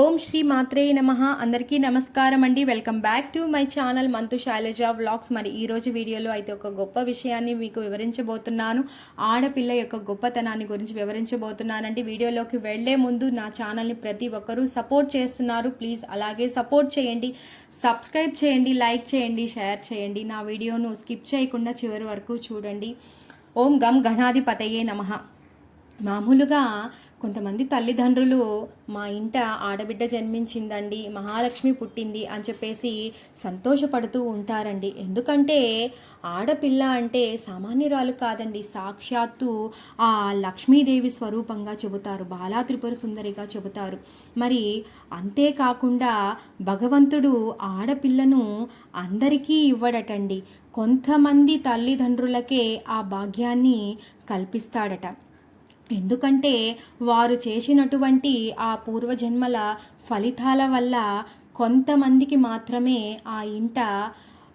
ఓం శ్రీ మాత్రే నమ. అందరికీ నమస్కారం అండి. Welcome back to my channel Manthu Sailaja vlogs. మరి ఈరోజు వీడియోలో అయితే ఒక గొప్ప విషయాన్ని మీకు వివరించబోతున్నాను. ఆడపిల్ల యొక్క గొప్పతనాన్ని గురించి వివరించబోతున్నానండి. వీడియోలోకి వెళ్ళే ముందు నా ఛానల్ని ప్రతి ఒక్కరూ సపోర్ట్ చేస్తున్నారు. ప్లీజ్ అలాగే సపోర్ట్ చేయండి. సబ్స్క్రైబ్ చేయండి లైక్ చేయండి షేర్ చేయండి. నా వీడియోను స్కిప్ చేయకుండా చివరి వరకు చూడండి. ఓం గం గణాధిపతయే నమః. మామూలుగా కొంతమంది తల్లిదండ్రులు మా ఇంట ఆడబిడ్డ జన్మించిందండి మహాలక్ష్మి పుట్టింది అని చెప్పేసి సంతోషపడుతూ ఉంటారండి. ఎందుకంటే ఆడపిల్ల అంటే సామాన్యురాలు కాదండి సాక్షాత్తు ఆ లక్ష్మీదేవి స్వరూపంగా చెబుతారు బాలా త్రిపుర సుందరిగా చెబుతారు. మరి అంతేకాకుండా భగవంతుడు ఆడపిల్లను అందరికీ ఇవ్వడటండి. కొంతమంది తల్లిదండ్రులకే ఆ భాగ్యాన్ని కల్పిస్తాడట. ఎందుకంటే వారు చేసినటువంటి ఆ పూర్వజన్మల ఫలితాల వల్ల కొంతమందికి మాత్రమే ఆ ఇంట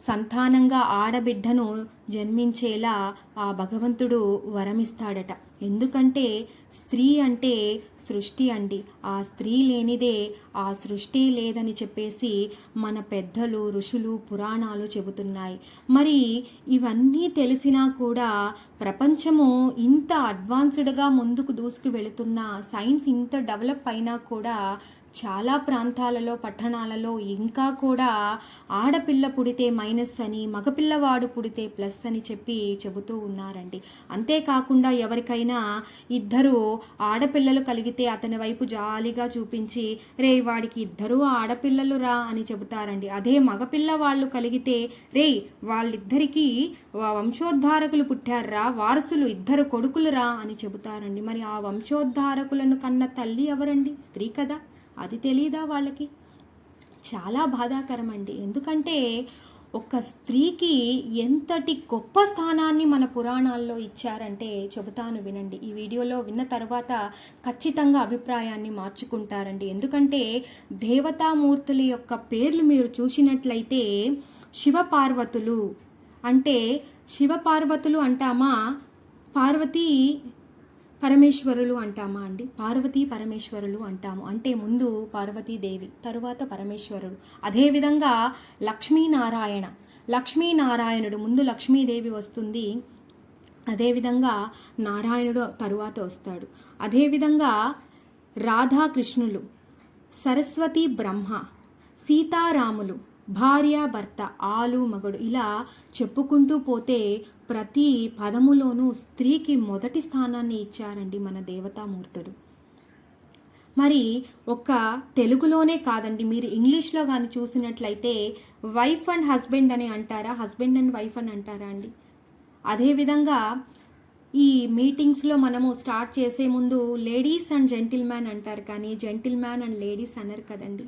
సంతానంగా ఆడబిడ్డను జన్మించేలా ఆ భగవంతుడు వరమిస్తాడట. ఎందుకంటే స్త్రీ అంటే సృష్టి అండి. ఆ స్త్రీ లేనిదే ఆ సృష్టి లేదని చెప్పేసి మన పెద్దలు ఋషులు పురాణాలు చెబుతున్నాయి. మరి ఇవన్నీ తెలిసినా కూడా ప్రపంచము ఇంత అడ్వాన్స్డ్గా ముందుకు దూసుకు వెళుతున్న సైన్స్ ఇంత డెవలప్ అయినా కూడా చాలా ప్రాంతాలలో పట్టణాలలో ఇంకా కూడా ఆడపిల్ల పుడితే మైనస్ అని మగపిల్లవాడు పుడితే ప్లస్ అని చెప్పి చెబుతూ ఉన్నారండి. అంతేకాకుండా ఎవరికైనా ఇద్దరు ఆడపిల్లలు కలిగితే అతని వైపు జాలిగా చూపించి రే వాడికి ఇద్దరు ఆడపిల్లలు రా అని చెబుతారండి. అదే మగపిల్ల వాళ్ళు కలిగితే రే వాళ్ళిద్దరికీ వంశోద్ధారకులు పుట్టారా వారసులు ఇద్దరు కొడుకులు రా అని చెబుతారండి. మరి ఆ వంశోద్ధారకులను కన్న తల్లి ఎవరండి? స్త్రీ కదా అది తెలీదా వాళ్ళకి? చాలా బాధాకరం అండి ఎందుకంటే ఒక స్త్రీకి ఎంతటి గొప్ప స్థానాన్ని మన పురాణాల్లో ఇచ్చారంటే చెబుతాను వినండి. ఈ వీడియోలో విన్న తర్వాత ఖచ్చితంగా అభిప్రాయాన్ని మార్చుకుంటారండి. ఎందుకంటే దేవతామూర్తుల యొక్క పేర్లు మీరు చూసినట్లయితే శివపార్వతులు అంటే శివపార్వతులు అంటామా? పార్వతీ పరమేశ్వరులు అంటామా అండి? పార్వతీ పరమేశ్వరులు అంటాము. అంటే ముందు పార్వతీదేవి తరువాత పరమేశ్వరుడు. అదేవిధంగా లక్ష్మీనారాయణ. లక్ష్మీనారాయణుడు ముందు లక్ష్మీదేవి వస్తుంది. అదేవిధంగా నారాయణుడు తరువాత వస్తాడు. అదేవిధంగా రాధాకృష్ణులు సరస్వతి బ్రహ్మ సీతారాములు భార్య భర్త ఆలు మగడు ఇలా చెప్పుకుంటూ పోతే ప్రతి పదములోనూ స్త్రీకి మొదటి స్థానాన్ని ఇచ్చారండి మన దేవతామూర్తులు. మరి ఒక్క తెలుగులోనే కాదండి మీరు ఇంగ్లీష్లో కానీ చూసినట్లయితే వైఫ్ అండ్ హస్బెండ్ అని అంటారా? హస్బెండ్ అండ్ వైఫ్ అని అంటారా అండి? అదేవిధంగా ఈ మీటింగ్స్లో మనము స్టార్ట్ చేసే ముందు లేడీస్ అండ్ జెంటిల్ మ్యాన్ అంటారు కానీ జెంటిల్ మ్యాన్ అండ్ లేడీస్ అనరు కదండి.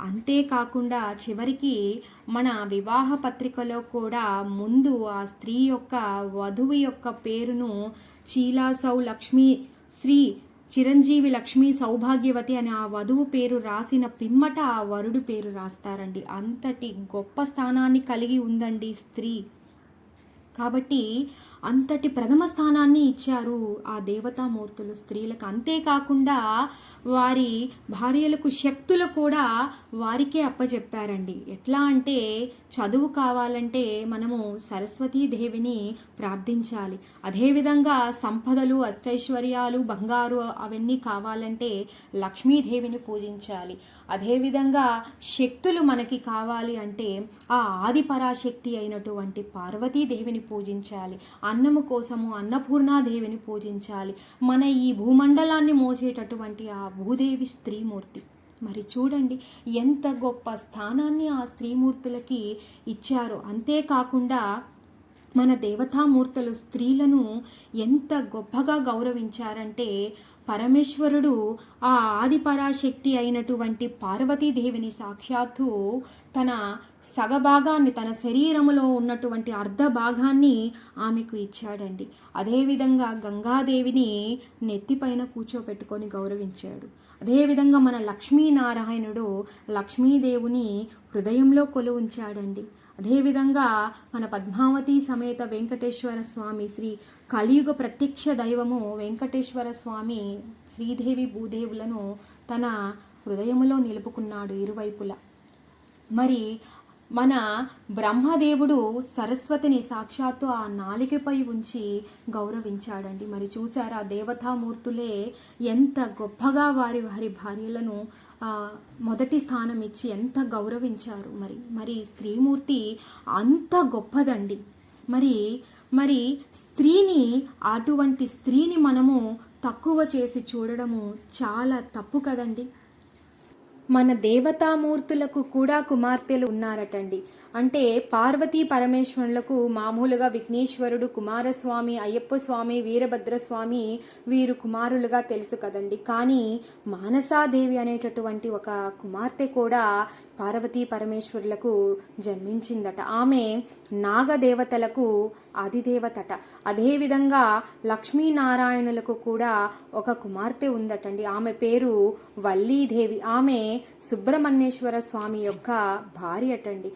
అంతేకాకుండా చివరికి మన వివాహ పత్రికలో కూడా ముందు ఆ స్త్రీ యొక్క వధువు యొక్క పేరును చీలాసౌ లక్ష్మీ శ్రీ చిరంజీవి లక్ష్మీ సౌభాగ్యవతి అని ఆ వధువు పేరు రాసిన పిమ్మట ఆ వరుడు పేరు రాస్తారండి. అంతటి గొప్ప స్థానాన్ని కలిగి ఉందండి స్త్రీ. కాబట్టి అంతటి ప్రథమ స్థానాన్ని ఇచ్చారు ఆ దేవతామూర్తులు. స్త్రీలకు అంతేకాకుండా వారి భార్యలకు శక్తులు కూడా వారికే అప్పచెప్పారండి ఎట్లా అంటే చదువు కావాలంటే మనము సరస్వతీదేవిని ప్రార్థించాలి. అదేవిధంగా సంపదలు అష్టైశ్వర్యాలు బంగారు అవన్నీ కావాలంటే లక్ష్మీదేవిని పూజించాలి. అదేవిధంగా శక్తులు మనకి కావాలి అంటే ఆ ఆది పరాశక్తి అయినటువంటి పార్వతీదేవిని పూజించాలి. అన్నము కోసము అన్నపూర్ణాదేవిని పూజించాలి. మన ఈ భూమండలాన్ని మోసేటటువంటి ఆ భూదేవి స్త్రీమూర్తి. మరి చూడండి ఎంత గొప్ప స్థానాన్ని ఆ స్త్రీమూర్తులకి ఇచ్చారో. అంతేకాకుండా మన దేవతామూర్తులు స్త్రీలను ఎంత గొప్పగా గౌరవించారంటే పరమేశ్వరుడు ఆ ఆదిపరాశక్తి అయినటువంటి పార్వతీదేవిని సాక్షాత్తు తన సగభాగాన్ని తన శరీరములో ఉన్నటువంటి అర్ధ భాగాన్ని ఆమెకు ఇచ్చాడండి. అదేవిధంగా గంగాదేవిని నెత్తిపైన కూర్చోపెట్టుకొని గౌరవించాడు. అదేవిధంగా మన లక్ష్మీనారాయణుడు లక్ష్మీదేవుని హృదయంలో కొలు ఉంచాడండి. అదేవిధంగా మన పద్మావతి సమేత వెంకటేశ్వర స్వామి శ్రీ కలియుగ ప్రత్యక్ష దైవము వెంకటేశ్వర స్వామి శ్రీదేవి భూదేవులను తన హృదయములో నిలుపుకున్నాడు ఇరువైపులా. మరి మన బ్రహ్మదేవుడు సరస్వతిని సాక్షాత్తు ఆ నాలికపై ఉంచి గౌరవించాడండి. మరి చూసారా దేవతామూర్తులే ఎంత గొప్పగా వారి వారి భార్యలను మొదటి స్థానం ఇచ్చి ఎంత గౌరవించారు. మరి మరి స్త్రీమూర్తి అంత గొప్పదండి. మరి మరి స్త్రీని అటువంటి స్త్రీని మనము తక్కువ చేసి చూడడము చాలా తప్పు కదండి. మన దేవతామూర్తులకు కూడా కుమార్తెలు ఉన్నారటండి. అంటే పార్వతీ పరమేశ్వరులకు మామూలుగా విఘ్నేశ్వరుడు కుమారస్వామి అయ్యప్ప స్వామి వీరభద్రస్వామి వీరు కుమారులుగా తెలుసు కదండి. కానీ మానసాదేవి అనేటటువంటి ఒక కుమార్తె కూడా పార్వతీ పరమేశ్వరులకు జన్మించిందట. ఆమె నాగదేవతలకు అధిదేవతట. అదేవిధంగా లక్ష్మీనారాయణులకు కూడా ఒక కుమార్తె ఉందటండి. ఆమె పేరు వల్లీదేవి. ఆమె సుబ్రహ్మణ్యేశ్వర స్వామి యొక్క భార్య అటండి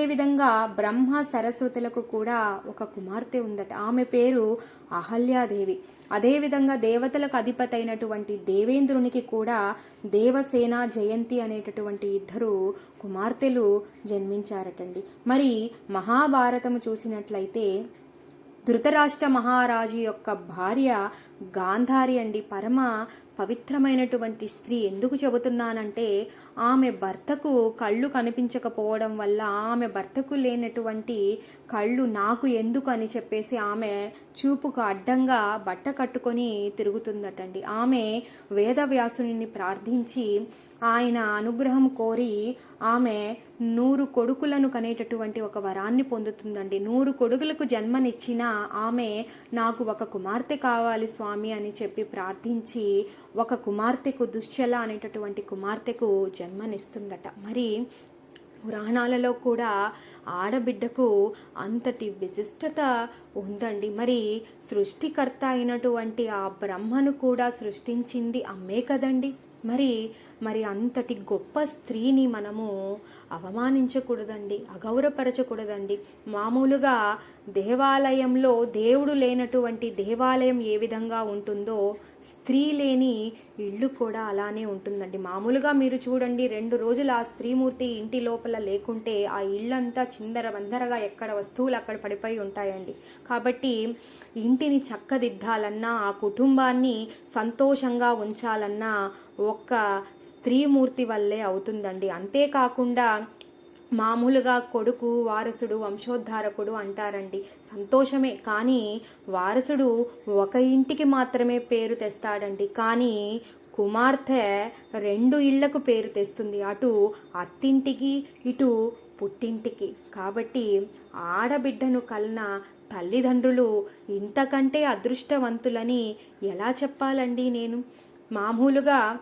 అదేవిధంగా బ్రహ్మ సరస్వతులకు కూడా ఒక కుమార్తె ఉందట. ఆమె పేరు అహల్యాదేవి. అదేవిధంగా దేవతలకు అధిపతి అయినటువంటి దేవేంద్రునికి కూడా దేవసేన జయంతి అనేటటువంటి ఇద్దరు కుమార్తెలు జన్మించారటండి. మరి మహాభారతము చూసినట్లయితే ధృతరాష్ట్ర మహారాజు యొక్క భార్య గాంధారి అండి. పరమ పవిత్రమైనటువంటి స్త్రీ. ఎందుకు చెబుతున్నానంటే ఆమె భర్తకు కళ్ళు కనిపించకపోవడం వల్ల ఆమె భర్తకు లేనటువంటి కళ్ళు నాకు ఎందుకు అని చెప్పేసి ఆమె చూపుకు అడ్డంగా బట్ట కట్టుకొని తిరుగుతుందటండి. ఆమె వేదవ్యాసుని ప్రార్థించి ఆయన అనుగ్రహం కోరి ఆమె నూరు కొడుకులను కనేటటువంటి ఒక వరాన్ని పొందుతుందండి. నూరు కొడుకులకు జన్మనిచ్చిన ఆమె నాకు ఒక కుమార్తె కావాలి స్వామి అని చెప్పి ప్రార్థించి ఒక కుమార్తెకు దుశ్చల అనేటటువంటి కుమార్తెకు జన్మనిస్తుందట. మరి పురాణాలలో కూడా ఆడబిడ్డకు అంతటి విశిష్టత ఉందండి. మరి సృష్టికర్త అయినటువంటి ఆ బ్రహ్మను కూడా సృష్టించింది అమ్మే కదండి. మరి మరి అంతటి గొప్ప స్త్రీని మనము అవమానించకూడదండి అగౌరవపరచకూడదండి. మామూలుగా దేవాలయంలో దేవుడు లేనటువంటి దేవాలయం ఏ విధంగా ఉంటుందో స్త్రీ లేని ఇల్లు కూడా అలానే ఉంటుందండి. మామూలుగా మీరు చూడండి రెండు రోజులు ఆ స్త్రీమూర్తి ఇంటి లోపల లేకుంటే ఆ ఇల్లంతా చిందర వందరగా ఎక్కడ వస్తువులు అక్కడ పడిపోయి ఉంటాయండి. కాబట్టి ఇంటిని చక్కదిద్దాలన్నా ఆ కుటుంబాన్ని సంతోషంగా ఉంచాలన్నా ఒక్క స్త్రీమూర్తి వల్లే అవుతుందండి. అంతేకాకుండా మామూలుగా కొడుకు వారసుడు వంశోద్ధారకుడు అంటారండి. సంతోషమే. కానీ వారసుడు ఒక ఇంటికి మాత్రమే పేరు తెస్తాడండి. కానీ కుమార్తె రెండు ఇళ్ళకు పేరు తెస్తుంది. అటు అత్తింటికి ఇటు పుట్టింటికి. కాబట్టి ఆడబిడ్డను కలన తల్లిదండ్రులు ఇంతకంటే అదృష్టవంతులని ఎలా చెప్పాలండి నేను? మామూలుగా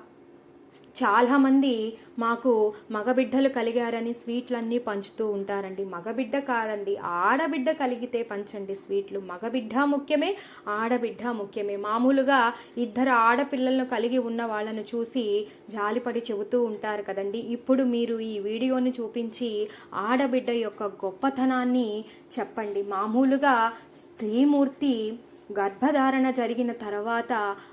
చాలామంది మాకు మగబిడ్డలు కలిగారని స్వీట్లన్నీ పంచుతూ ఉంటారండి. మగబిడ్డ కాదండి ఆడబిడ్డ కలిగితే పంచండి స్వీట్లు. మగబిడ్డ ముఖ్యమే ఆడబిడ్డ ముఖ్యమే. మామూలుగా ఇద్దరు ఆడపిల్లలను కలిగి ఉన్న వాళ్ళను చూసి జాలిపడి చెబుతూ ఉంటారు కదండి. ఇప్పుడు మీరు ఈ వీడియోని చూపించి ఆడబిడ్డ యొక్క గొప్పతనాన్ని చెప్పండి. మామూలుగా స్త్రీమూర్తి గర్భధారణ జరిగిన తర్వాత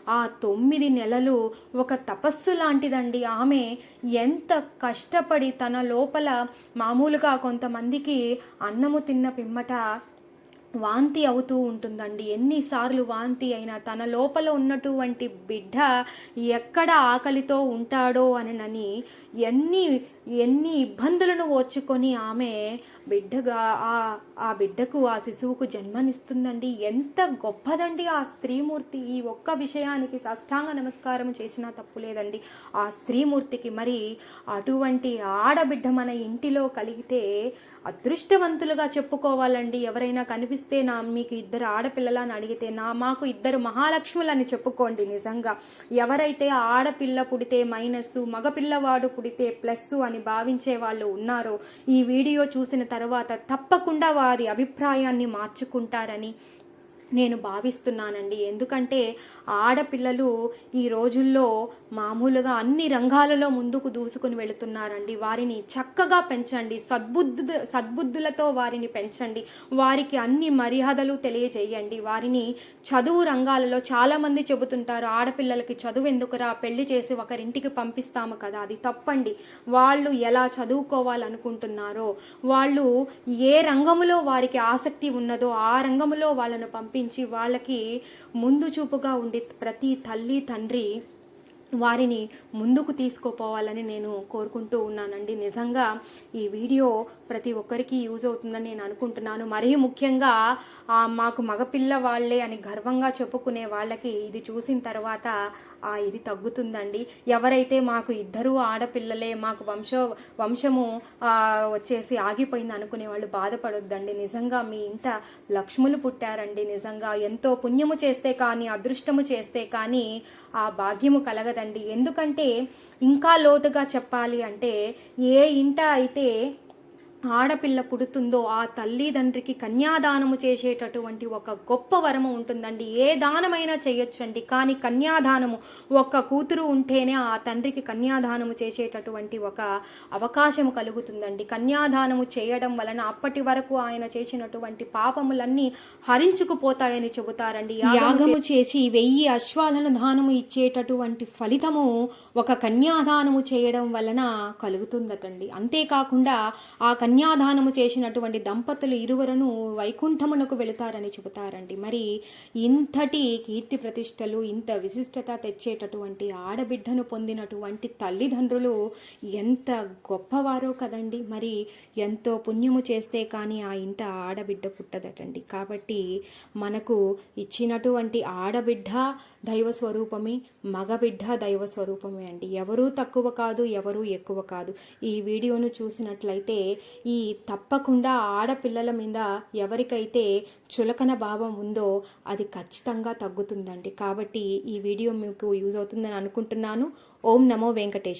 ఆ తొమ్మిది నెలలు ఒక తపస్సు లాంటిదండి. ఆమె ఎంత కష్టపడి తన లోపల మామూలుగా కొంతమందికి అన్నము తిన్న పిమ్మట వాంతి అవుతూ ఉంటుందండి. ఎన్నిసార్లు వాంతి అయినా తన లోపల ఉన్నటువంటి బిడ్డ ఎక్కడ ఆకలితో ఉంటాడో అనని ఎన్ని ఎన్ని ఇబ్బందులను ఓర్చుకొని ఆమె బిడ్డగా ఆ ఆ బిడ్డకు ఆ శిశువుకు జన్మనిస్తుందండి. ఎంత గొప్పదండి ఆ స్త్రీమూర్తి. ఈ ఒక్క విషయానికి సాష్టాంగ నమస్కారం చేసినా తప్పు లేదండి. ఆ స్త్రీమూర్తికి మరి అటువంటి ఆడబిడ్డ మన ఇంటిలో కలిగితే అదృష్టవంతులుగా చెప్పుకోవాలండి. ఎవరైనా కనిపిస్తే నా మీకు ఇద్దరు ఆడపిల్లలని అడిగితే నా మాకు ఇద్దరు మహాలక్ష్ములని చెప్పుకోండి నిజంగా. ఎవరైతే ఆడపిల్ల పుడితే మైనస్ మగపిల్లవాడు పుడితే ప్లస్ అని భావించే వాళ్ళు ఉన్నారో ఈ వీడియో చూసిన తర్వాత తప్పకుండా వారి అభిప్రాయాన్ని మార్చుకుంటారని నేను భావిస్తున్నానండి. ఎందుకంటే ఆడపిల్లలు ఈ రోజుల్లో మామూలుగా అన్ని రంగాలలో ముందుకు దూసుకుని వెళుతున్నారండి. వారిని చక్కగా పెంచండి. సద్బుద్ధు సద్బుద్ధులతో వారిని పెంచండి. వారికి అన్ని మర్యాదలు తెలియజేయండి. వారిని చదువు రంగాలలో చాలామంది చెబుతుంటారు ఆడపిల్లలకి చదువు ఎందుకురా? పెళ్ళి చేసి ఒకరింటికి పంపిస్తాము కదా. అది తప్పండి. వాళ్ళు ఎలా చదువుకోవాలనుకుంటున్నారో వాళ్ళు ఏ రంగములో వారికి ఆసక్తి ఉన్నదో ఆ రంగములో వాళ్ళను పంపించి వాళ్ళకి ముందు చూపుగా ఉండి ప్రతి తల్లి తండ్రి వారిని ముందుకు తీసుకుపోవాలని నేను కోరుకుంటూ ఉన్నానండి. నిజంగా ఈ వీడియో ప్రతి ఒక్కరికి యూజ్ అవుతుందని నేను అనుకుంటున్నాను. మరీ ముఖ్యంగా మాకు మగపిల్ల వాళ్ళే అని గర్వంగా చెప్పుకునే వాళ్ళకి ఇది చూసిన తర్వాత ఆ ఇది తగ్గుతుందండి. ఎవరైతే మాకు ఇద్దరు ఆడపిల్లలే మాకు వంశ వంశము వచ్చేసి ఆగిపోయింది అనుకునే వాళ్ళు బాధపడొద్దండి. నిజంగా మీ ఇంట లక్ష్ములు పుట్టారండి. నిజంగా ఎంతో పుణ్యము చేస్తే కానీ అదృష్టము చేస్తే కానీ ఆ భాగ్యము కలగదండి. ఎందుకంటే ఇంకా లోతుగా చెప్పాలి అంటే ఏ ఇంట అయితే ఆడపిల్ల పుడుతుందో ఆ తల్లిదండ్రికి కన్యాదానము చేసేటటువంటి ఒక గొప్ప వరము ఉంటుందండి. ఏ దానమైనా చేయొచ్చండి. కానీ కన్యాదానము ఒక్క కూతురు ఉంటేనే ఆ తండ్రికి కన్యాదానము చేసేటటువంటి ఒక అవకాశం కలుగుతుందండి. కన్యాదానము చేయడం వలన అప్పటి వరకు ఆయన చేసినటువంటి పాపములన్నీ హరించుకుపోతాయని చెబుతారండి. యాగము చేసి వెయ్యి అశ్వాలను దానము ఇచ్చేటటువంటి ఫలితము ఒక కన్యాదానము చేయడం వలన కలుగుతుందటండి. అంతేకాకుండా ఆ కన్యాదానము చేసినటువంటి దంపతులు ఇరువురును వైకుంఠమునకు వెళుతారని చెబుతారండి. మరి ఇంతటి కీర్తి ప్రతిష్టలు ఇంత విశిష్టత తెచ్చేటటువంటి ఆడబిడ్డను పొందినటువంటి తల్లిదండ్రులు ఎంత గొప్పవారో కదండి. మరి ఎంతో పుణ్యము చేస్తే కానీ ఆ ఇంట ఆడబిడ్డ పుట్టదటండి. కాబట్టి మనకు ఇచ్చినటువంటి ఆడబిడ్డ దైవ స్వరూపమే మగబిడ్డ దైవ స్వరూపమే అండి. ఎవరూ తక్కువ కాదు ఎవరూ ఎక్కువ కాదు. ఈ వీడియోను చూసినట్లయితే ఈ తప్పకుండా ఆడపిల్లల మీద ఎవరికైతే చులకన భావం ఉందో అది ఖచ్చితంగా తగ్గుతుందండి. కాబట్టి ఈ వీడియో మీకు యూజ్ అవుతుందని అనుకుంటున్నాను. ఓం నమో వెంకటేష్